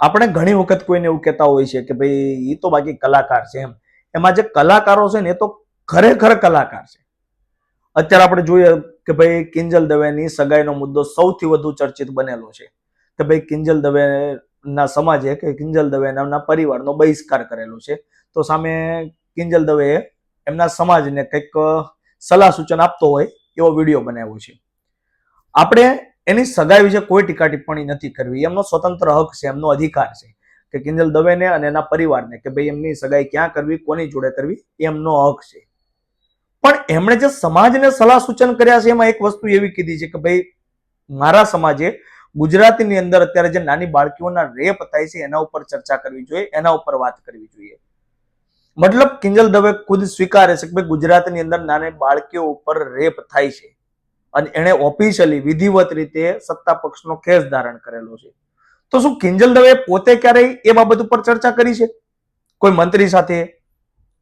આપણે ઘણી વખત કોઈને એવું કહેતા હોય છે કે ભાઈ એ તો બાકી કલાકાર છે એમ. એમાં જે કલાકારો છે ને એ તો ખરેખર કલાકાર છે. અત્યારે આપણે જોઈએ કે ભાઈ કિંજલ દવેની સગાઈનો મુદ્દો સૌથી વધુ ચર્ચિત બનેલો છે. કે ભાઈ કિંજલ દવે ના સમાજે કે કિંજલ દવે નામના પરિવારનો બહિષ્કાર કરેલો છે. તો સામે કિંજલ દવેએ એમના સમાજને કંઈક સલાહ સૂચન આપતો હોય એવો વીડિયો બનાવ્યો છે. આપણે એની સગાઈ વિશે કોઈ ટીકા ટિપ્પણી નથી કરવી. એમનો સ્વતંત્ર હક છે, એમનો અધિકાર છે કે કિંજલ દવેને અને એના પરિવારને કે ભાઈ એમની સગાઈ ક્યાં કરવી, કોની જોડે કરવી, એમનો હક છે. પણ એમણે જે સમાજને સલાહ સૂચન કર્યા છે, એમાં એક વસ્તુ એવી કીધી છે કે ભાઈ, મારા સમાજે ગુજરાતીની અંદર અત્યારે જે નાની બાળકીઓના રેપ થાય છે, એના ઉપર ચર્ચા કરવી જોઈએ, એના ઉપર વાત કરવી જોઈએ. મતલબ કિંજલ દવે ખુદ સ્વીકારે છે કે ભાઈ ગુજરાતની અંદર નાની બાળકીઓ ઉપર રેપ થાય છે. અને એણે ઓફિશિયલી વિધિવત રીતે સત્તા પક્ષનો કેસ ધારણ કરેલો છે. તો શું કિંજલ દવે પોતે ક્યારેય એ બાબત ઉપર ચર્ચા કરી છે? કોઈ મંત્રી સાથે?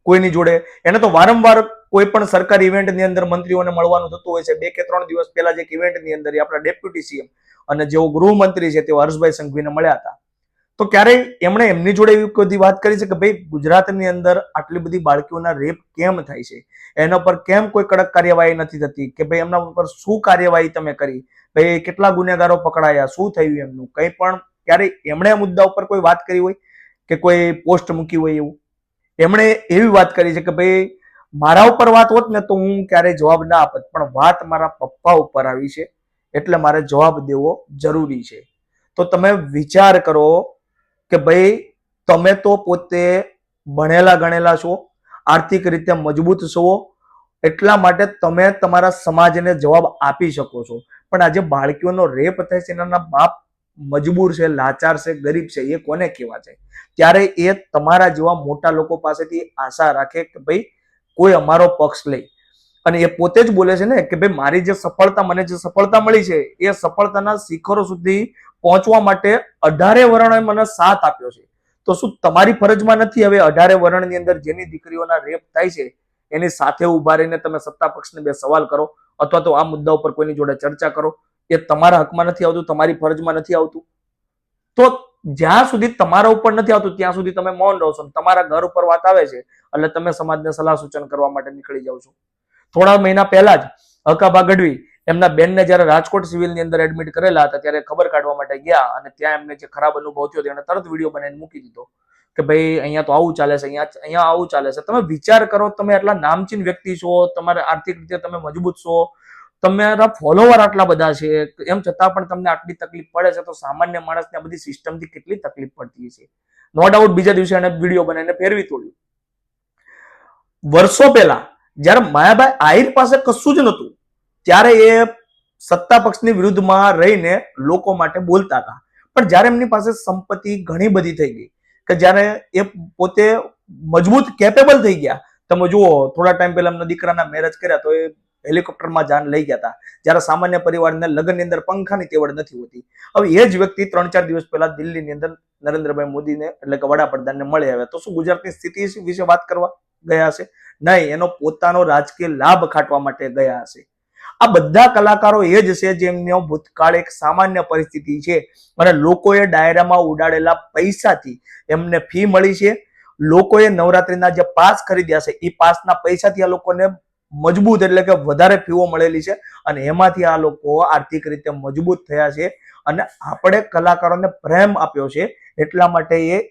કોઈની જોડે? એને તો વારંવાર કોઈ પણ સરકારી ઇવેન્ટની અંદર મંત્રીઓને મળવાનું થતું હોય છે. બે કે ત્રણ દિવસ પહેલા જે ઇવેન્ટની અંદર આપણા ડેપ્યુટી સીએમ અને જેઓ ગૃહમંત્રી છે તેઓ હર્ષભાઈ સંઘવીને મળ્યા હતા. તો ક્યારેય એમણે એમની જોડે એવી બધી વાત કરી છે કે ભાઈ, ગુજરાતની અંદર આટલી બધી બાળકીઓના રેપ કેમ થાય છે? એના પર કેમ કોઈ કડક કાર્યવાહી નથી થતી? કે ભાઈ, એમના ઉપર શું કાર્યવાહી તમે કરી? ભાઈ કેટલા ગુનેગારો પકડાયા? શું થયું એમનું? કંઈ પણ ક્યારેય એમણે આ મુદ્દા ઉપર કોઈ વાત કરી હોય કે કોઈ પોસ્ટ મૂકી હોય એવું? એમણે એવી વાત કરી છે કે ભાઈ, મારા ઉપર વાત હોત ને તો હું ક્યારેય જવાબ ના આપત, પણ વાત મારા પપ્પા ઉપર આવી છે, એટલે મારે જવાબ દેવો જરૂરી છે. તો તમે વિચાર કરો કે ભાઈ, તમે તો પોતે ભણેલા ગણેલા છો, આર્થિક રીતે મજબૂત છો, એટલા માટે તમે તમારા સમાજને જવાબ આપી શકો છો. પણ આજે બાળકીઓનો રેપ થાય છે એના બાપ મજબૂર છે, લાચાર છે, ગરીબ છે, એ કોને કહેવા છે ત્યારે એ તમારા જેવા મોટા લોકો પાસેથી આશા રાખે કે ભાઈ, કોઈ અમારો પક્ષ લે. અને એ પોતે જ બોલે છે ને કે ભાઈ, મારી જે સફળતા, મને જે સફળતા મળી છે, એ સફળતાના શિખરો સુધી પહોંચવા માટે અઢારે વર્ણોએ મને સાથ આપ્યો છે. તો શું તમારી ફરજમાં નથી હવે અઢારે વર્ણની અંદર જેની દીકરીઓના રેપ થાય છે, એની સાથે ઊભા રહીને તમે સત્તા પક્ષને બે સવાલ કરો, અથવા તો આ મુદ્દા ઉપર કોઈની જોડે ચર્ચા કરો, એ તમારા હકમાં નથી આવતું, તમારી ફરજમાં નથી આવતું? તો જ્યાં સુધી તમારા ઉપર નથી આવતું, ત્યાં સુધી તમે મૌન રહો છો તમારા ઘર ઉપર વાત આવે છે, એટલે તમે સમાજને સલાહ સૂચન કરવા માટે નીકળી જાઓ છો. થોડા મહિના પહેલા જ હકાભા ગઢવી એમના બેનને જ્યારે રાજકોટ સિવિલની અંદર એડમિટ કરેલા હતા, ત્યારે ખબર કાઢવા માટે ગયા અને ત્યાં એમને જે ખરાબ અનુભવ થયો એને તરત વીડિયો બનાવીને મૂકી દીધો કે ભાઈ, અહીંયા તો આવું ચાલે છે, અહીંયા અહીંયા આવું ચાલે છે. તમે વિચાર કરો, તમે આટલા નામચીન વ્યક્તિ છો, તમારે આર્થિક રીતે તમે મજબૂત છો, તમારા ફોલોવર આટલા બધા છે, એમ છતાં પણ તમને આટલી તકલીફ પડે છે, તો સામાન્ય માણસને આ બધી સિસ્ટમથી કેટલી તકલીફ પડતી છે નો ડાઉટ બીજા દિવસે એને વીડિયો બનાવીને ફેરવી તોડ્યું. વર્ષો પહેલા જ્યારે માયાભાઈ આહિર પાસે કશું જ નહોતું, ત્યારે એ સત્તા પક્ષની વિરુદ્ધમાં રહીને લોકો માટે બોલતા હતા. પણ જ્યારે એમની પાસે સંપત્તિ ઘણી બધી થઈ ગઈ કે જ્યારે એ પોતે મજબૂત કેપેબલ થઈ ગયા, તમે જુઓ, થોડા ટાઈમ પહેલા એમના દીકરાના મેરેજ કર્યા તો એ હેલિકોપ્ટરમાં જાન લઈ ગયા હતા. જ્યારે સામાન્ય પરિવારને લગ્નની અંદર પંખાની તેવડ નથી હોતી. હવે એ જ વ્યક્તિ ત્રણ ચાર દિવસ પહેલા દિલ્હીની અંદર નરેન્દ્રભાઈ મોદીને, એટલે કે વડાપ્રધાનને મળી આવ્યા. તો શું ગુજરાતની સ્થિતિ વિશે વાત કરવા ગયા હશે? નહીં, એનો પોતાનો રાજકીય લાભ ખાટવા માટે ગયા હશે. આ બધા કલાકારો એ જ છે જેમનો ભૂતકાળ એક સામાન્ય પરિસ્થિતિ છે. અને લોકોએ ડાયરામાં ઉડાડેલા પૈસાથી એમને ફી મળી છે. લોકોએ નવરાત્રીના જે પાસ ખરીદ્યા છે એ પાસના પૈસાથી આ લોકોને મજબૂત એટલે કે વધારે ફીઓ મળેલી છે. અને એમાંથી આ લોકો આર્થિક રીતે મજબૂત થયા છે. અને આપણે કલાકારોને પ્રેમ આપ્યો છે, એટલા માટે એ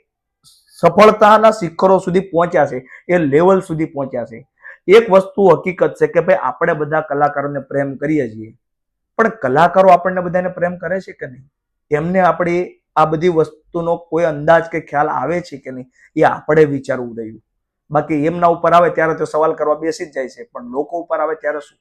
સફળતાના શિખરો સુધી પહોંચ્યા છે. એ લેવલ સુધી પહોંચ્યા છે. એક વસ્તુ હકીકત છે કે ભાઈ આપણે બધા કલાકારોને પ્રેમ કરીએ છીએ. પણ કલાકારો આપણને બધાને પ્રેમ કરે છે કે નહીં? એમને આપણી આ બધી વસ્તુનો કોઈ અંદાજ કે ખ્યાલ આવે છે કે નહીં? એ આપણે વિચારવું રહ્યું. બાકી એમના ઉપર આવે ત્યારે તો સવાલ કરવા બેસી જ જાય છે. પણ લોકો ઉપર આવે ત્યારે શું?